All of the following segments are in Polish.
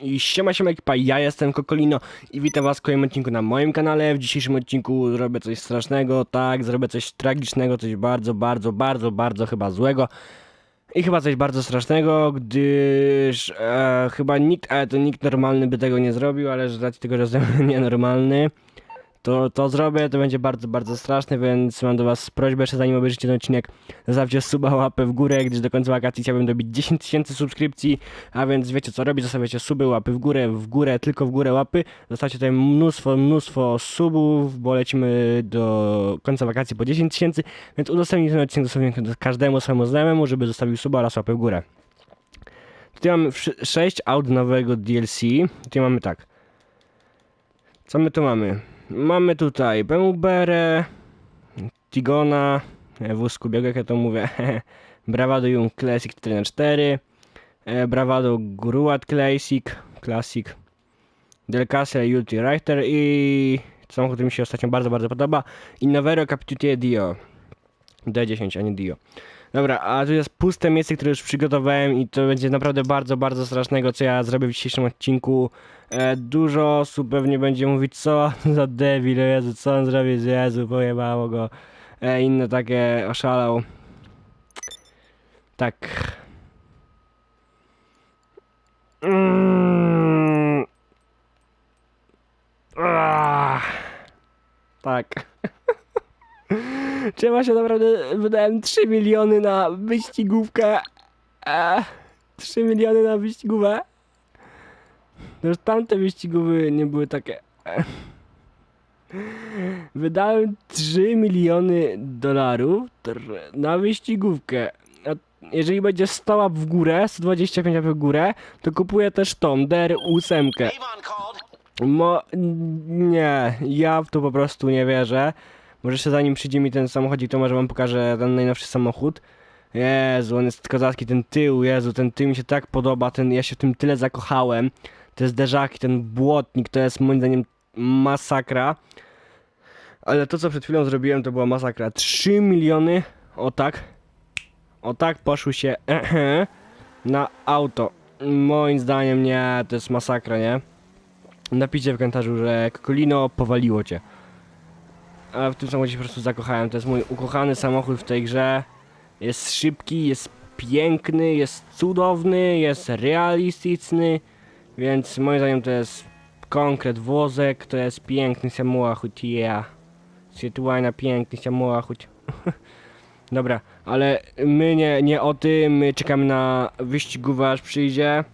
I siema, siema ekipa, ja jestem Kokolino i witam was w kolejnym odcinku na moim kanale. W dzisiejszym odcinku zrobię coś strasznego, tak, zrobię coś tragicznego, coś bardzo, bardzo, bardzo, bardzo chyba złego. I chyba coś bardzo strasznego, gdyż e, chyba nikt, ale to nikt normalny by tego nie zrobił, ale z racji tego, że jestem nienormalny, to, to zrobię, to będzie bardzo, bardzo straszne, więc mam do was prośbę, jeszcze zanim obejrzycie ten odcinek, zostawcie suba, łapę w górę, gdyż do końca wakacji chciałbym dobić 10 tysięcy subskrypcji, a więc wiecie co robić, zostawiacie suby, łapy w górę, w górę, tylko w górę łapy, zostawcie tutaj mnóstwo, mnóstwo subów, bo lecimy do końca wakacji po 10 tysięcy, więc udostępnij ten odcinek dosłownie każdemu swojemu znajomemu, żeby zostawił suba oraz łapę w górę. Tutaj mamy 6 aut nowego DLC, tutaj mamy tak, co my tu mamy? Mamy tutaj Bemuberę, Tigona, wóz Kubiego, jak ja to mówię, Bravado Young Classic 4x4, e, Bravado Gruat Classic, Classic, Delcase Ulti Rider i samochód, który mi się ostatnio bardzo, bardzo podoba, Innovero Capitutie Dio, D10, a nie Dio. Dobra, a tu jest puste miejsce, które już przygotowałem i to będzie naprawdę bardzo, bardzo strasznego, co ja zrobię w dzisiejszym odcinku. E, dużo osób pewnie będzie mówić, co za debil, Jezu, co on zrobił, Jezu, pojebało go. E, inne takie oszalał. Tak. Mm. Ah. Tak. Trzeba się naprawdę, wydałem 3 miliony na wyścigówkę. E, 3 miliony na wyścigówę. No już tamte wyścigówy nie były takie. e. Wydałem 3 miliony dolarów na wyścigówkę. A jeżeli będzie 100 łap w górę, 125 łap w górę, to kupuję też tą DR8. Avon called. Mo... Nie, ja w to po prostu nie wierzę. Może jeszcze zanim przyjdzie mi ten samochodzik, to może wam pokażę ten najnowszy samochód. Jezu, on jest kozacki, ten tył, Jezu, ten tył mi się tak podoba, ten, ja się w tym tyle zakochałem. Te zderzaki, ten błotnik, to jest moim zdaniem masakra. Ale to, co przed chwilą zrobiłem, to była masakra. 3 miliony, o tak, o tak poszły się na auto. Moim zdaniem nie, to jest masakra, nie? Napiszcie w komentarzu, że Kokolino powaliło cię. A w tym samochodzie się po prostu zakochałem. To jest mój ukochany samochód w tej grze. Jest szybki, jest piękny, jest cudowny, jest realistyczny. Więc moim zdaniem to jest konkret wozek, to jest piękny samochód, yeah. Sytuajna piękny samochód. Dobra, ale my nie, nie o tym, my czekamy na wyścigówę aż przyjdzie.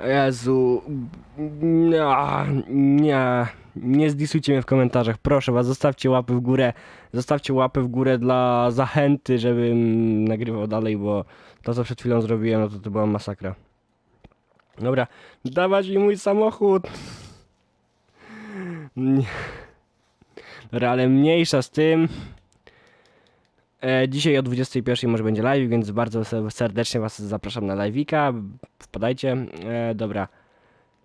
Jezu, no, nie, nie zdisujcie mnie w komentarzach, proszę was, zostawcie łapy w górę, zostawcie łapy w górę dla zachęty, żebym nagrywał dalej, bo to co przed chwilą zrobiłem, no to to była masakra. Dobra, dawać mi mój samochód. Dobra, ale mniejsza z tym. E, dzisiaj o 21 może będzie live, więc bardzo se- serdecznie Was zapraszam na live'ika. Wpadajcie. E, dobra.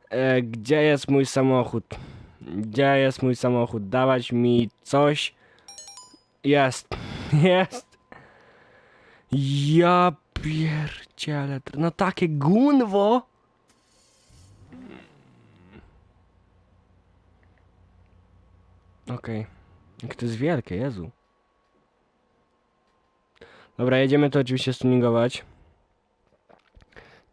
E, gdzie jest mój samochód? Gdzie jest mój samochód? Dawać mi coś. Jest. Jest. Ja pierdzielę. No takie gunwo. Okej. Jak to jest wielkie, Jezu. Dobra, jedziemy to oczywiście stuningować.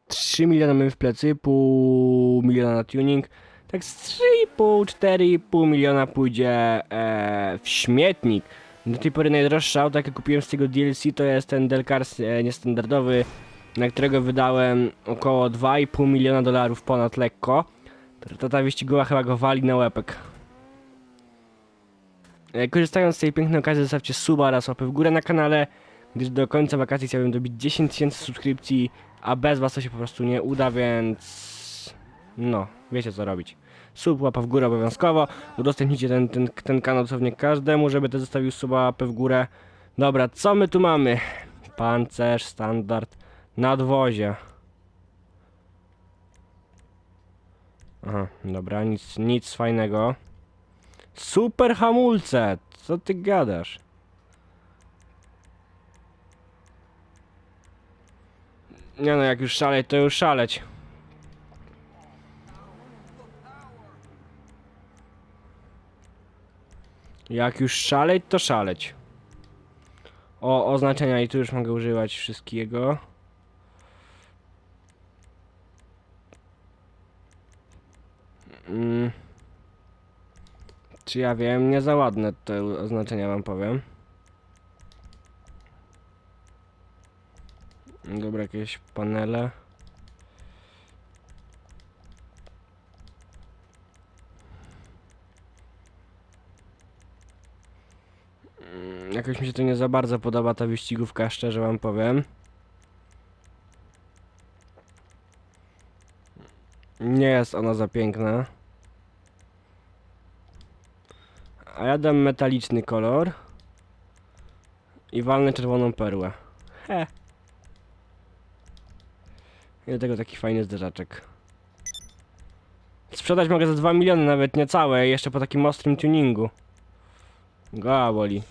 3 miliony w plecy, pół miliona na tuning. Tak z 3,5, 4,5 miliona pójdzie e, w śmietnik. Do tej pory najdroższe auto, jakie kupiłem z tego DLC, to jest ten Delcars e, niestandardowy, na którego wydałem około 2,5 miliona dolarów ponad lekko. To, to ta wyścigowa chyba go wali na łepek. E, Korzystając z tej pięknej okazji, zostawcie suba oraz łapę w górę na kanale, gdyż do końca wakacji chciałbym dobić 10 tysięcy subskrypcji, a bez was to się po prostu nie uda, więc... No, wiecie co robić. Sub, łapa w górę obowiązkowo, udostępnijcie ten, ten, ten kanał dosłownie każdemu, żeby też zostawił suba, łapę w górę. Dobra, co my tu mamy? Pancerz, standard, nadwozie. Aha, dobra, nic, nic fajnego. Super hamulce! Co ty gadasz? Nie no, jak już szaleć, to już szaleć. Jak już szaleć, to szaleć. O, oznaczenia i tu już mogę używać wszystkiego. Mm. Czy ja wiem? Nie za ładne te oznaczenia wam powiem. Dobra, jakieś panele. Mm, Jakoś mi się to nie za bardzo podoba ta wyścigówka, szczerze wam powiem. Nie jest ona za piękna. A ja dam metaliczny kolor. I walnę czerwoną perłę. He. I do tego taki fajny zderzaczek. Sprzedać mogę za 2 miliony, nawet niecałe, jeszcze po takim ostrym tuningu. Goła boli.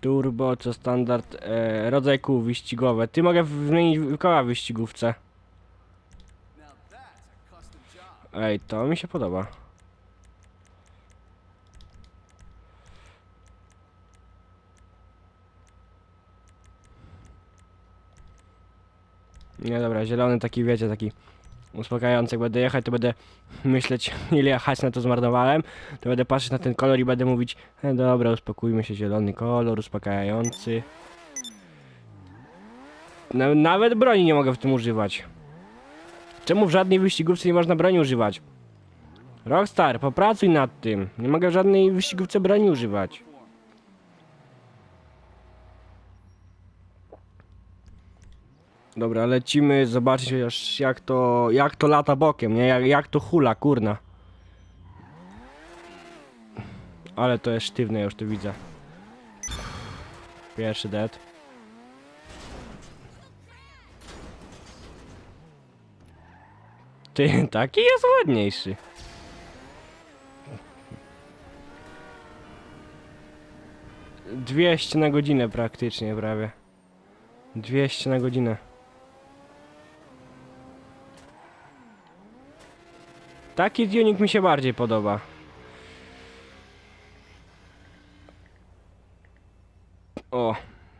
Turbo, co standard, e, rodzaj kół wyścigowe. Ty mogę wymienić koła w wyścigówce. Ej, to mi się podoba. Nie dobra, zielony taki wiecie, taki uspokajający. Jak będę jechać, to będę myśleć, ile jechać na to zmarnowałem. To będę patrzeć na ten kolor i będę mówić, e, dobra, uspokójmy się, zielony kolor, uspokajający. Na, nawet broni nie mogę w tym używać. Czemu w żadnej wyścigówce nie można broni używać? Rockstar, popracuj nad tym. Nie mogę w żadnej wyścigówce broni używać. Dobra, lecimy zobaczyć chociaż jak to, jak to lata bokiem, nie? Jak, jak to hula, kurna. Ale to jest sztywne, już to widzę. Pierwszy dead. Ty, taki jest ładniejszy. Dwieście na godzinę praktycznie prawie. 200 na godzinę. Taki tuning mi się bardziej podoba. O,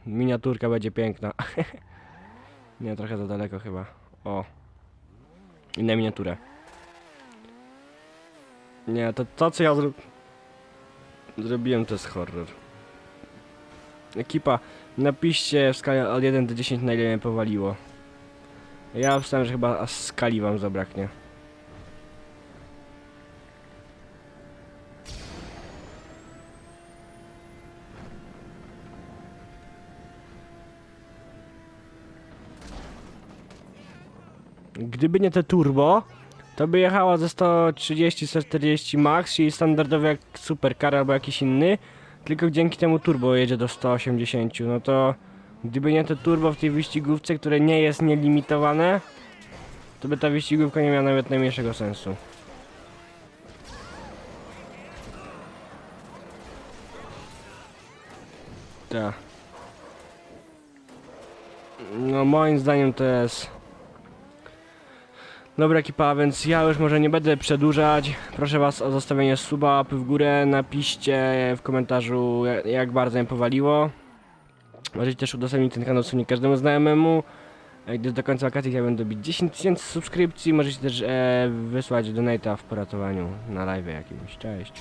miniaturka będzie piękna. Nie, trochę za daleko chyba. O. Inna miniaturę. Nie, to, to co ja zro... zrobiłem to jest horror. Ekipa, napiszcie w skali od 1 do 10 na ile mnie powaliło. Ja wstałem, że chyba skali wam zabraknie. Gdyby nie te turbo, to by jechała ze 130-140 max, czyli standardowy jak supercar albo jakiś inny. Tylko dzięki temu turbo jedzie do 180. No to gdyby nie to turbo w tej wyścigówce, które nie jest nielimitowane, to by ta wyścigówka nie miała nawet najmniejszego sensu. Tak. No moim zdaniem to jest... Dobra ekipa, więc ja już może nie będę przedłużać. Proszę was o zostawienie suba, łapy w górę, napiszcie w komentarzu jak, bardzo mnie powaliło. Możecie też udostępnić ten kanał nie każdemu znajomemu. Gdy do końca wakacji chciałbym dobić 10 tysięcy subskrypcji, możecie też e, wysłać donate'a w poratowaniu na live jakimś. Cześć.